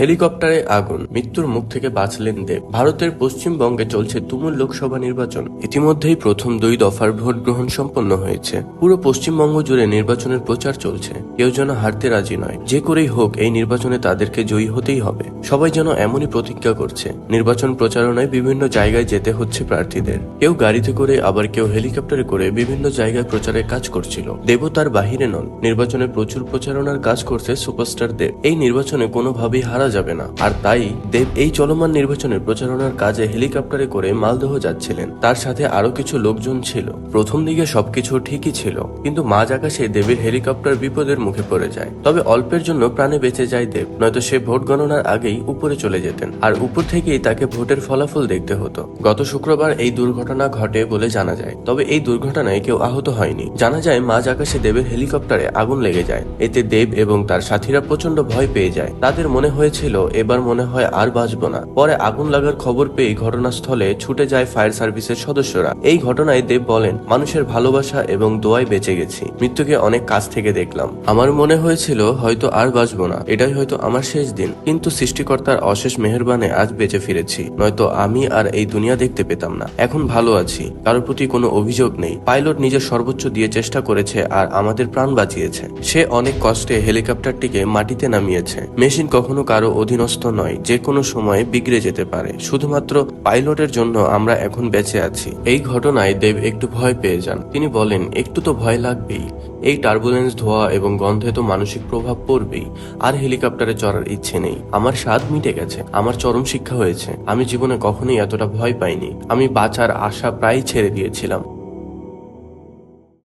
হেলিকপ্টারে আগুন, মৃত্যুর মুখ থেকে বাঁচলেন দেব। ভারতের পশ্চিমবঙ্গে চলছে তুমুল লোকসভা নির্বাচন। ইতিমধ্যেই প্রথম দুই দফার ভোট গ্রহণ সম্পন্ন হয়েছে। পুরো পশ্চিমবঙ্গ জুড়ে নির্বাচনের প্রচার চলছে। কেউ যেন হারতে রাজি নয়। যে করেই হোক, এই নির্বাচনে তাদেরকে জয়ী হতেই হবে। সবাই যেন এমনই প্রতিজ্ঞা করছে। নির্বাচন প্রচারণায় বিভিন্ন জায়গায় যেতে হচ্ছে প্রার্থীদের। কেউ গাড়িতে করে, আবার কেউ হেলিকপ্টারে করে বিভিন্ন জায়গায় প্রচারের কাজ করছিল। দেবও তার বাহিরে নন। নির্বাচনে প্রচুর প্রচারণার কাজ করছে সুপারস্টার দেব। এই নির্বাচনে কোনোভাবেই হারা যাবে না। আর তাই দেব এই চলমান নির্বাচনের প্রচারণার কাজে হেলিকপ্টারে করে মালদহ যাচ্ছিলেন। তার সাথে আরও কিছু লোকজন ছিল। প্রথম দিকে সবকিছু ঠিকই ছিল, কিন্তু মাঝ আকাশে দেবের হেলিকপ্টার বিপদের মুখে পড়ে যায়। তবে অল্পের জন্য প্রাণে বেঁচে যায় দেব, নয়তো সে ভোট গণনার আগেই উপরে চলে যেতেন। আর উপর থেকেই তাকে ভোটের ফলাফল দেখতে হতো। গত শুক্রবার এই দুর্ঘটনা ঘটে বলে জানা যায়, তবে এই দুর্ঘটনায় কেউ আহত হয়নি। জানা যায়, মাঝ আকাশে দেবের হেলিকপ্টারে আগুন লেগে যায়। এতে দেব এবং তার সাথীরা প্রচণ্ড ভয় পেয়ে যায়। তাদের মনে হয়েছিল এবার মনে হয় আর বাঁচব না। পরে আগুন লাগার খবর পেয়ে ঘটনাস্থলে ছুটে যায় ফায়ার সার্ভিসের সদস্যরা। এই ঘটনায় দেব বলেন, মানুষের ভালোবাসা এবং দোয়ায় বেঁচে গেছি। মৃত্যুকে অনেক কাছ থেকে দেখলাম। আমার মনে হয়েছিল হয়তো আর বাঁচব না। এটাই হয়তো আমার শেষ দিন। কিন্তু সৃষ্টিকর্তার অশেষ মেহেরবানে আজ বেঁচে ফিরেছি। নয়তো আমি আর এই দুনিয়া দেখতে পেতাম না। এখন ভালো আছি। কারোর প্রতি কোনো অভিযোগ নেই। পাইলট নিজের সর্বোচ্চ দিয়ে চেষ্টা করেছে আর আমাদের প্রাণ বাঁচিয়েছে। সে অনেক কষ্টে হেলিকপ্টারটিকে মাটিতে নামিয়েছে। মেশিন কখনো কারও অধীনস্থ নয়, যে কোনো সময় বিগড়ে যেতে পারে। শুধুমাত্র পাইলটের জন্য আমরা এখন বেঁচে আছি। এই ঘটনায় দেব একটু ভয় পেয়ে যান। তিনি বলেন, একটু তো ভয় লাগবেই। এই টার্বুলেন্স ধোয়া এবং গন্ধে তো মানসিক প্রভাব পড়বেই। আর হেলিকপ্টারে চড়ার ইচ্ছে নেই। আমার স্বাদ মিটে গেছে। আমার চরম শিক্ষা হয়েছে। আমি জীবনে কখনোই এতটা ভয় পাইনি। আমি বাঁচার আশা প্রায় ছেড়ে দিয়েছিলাম।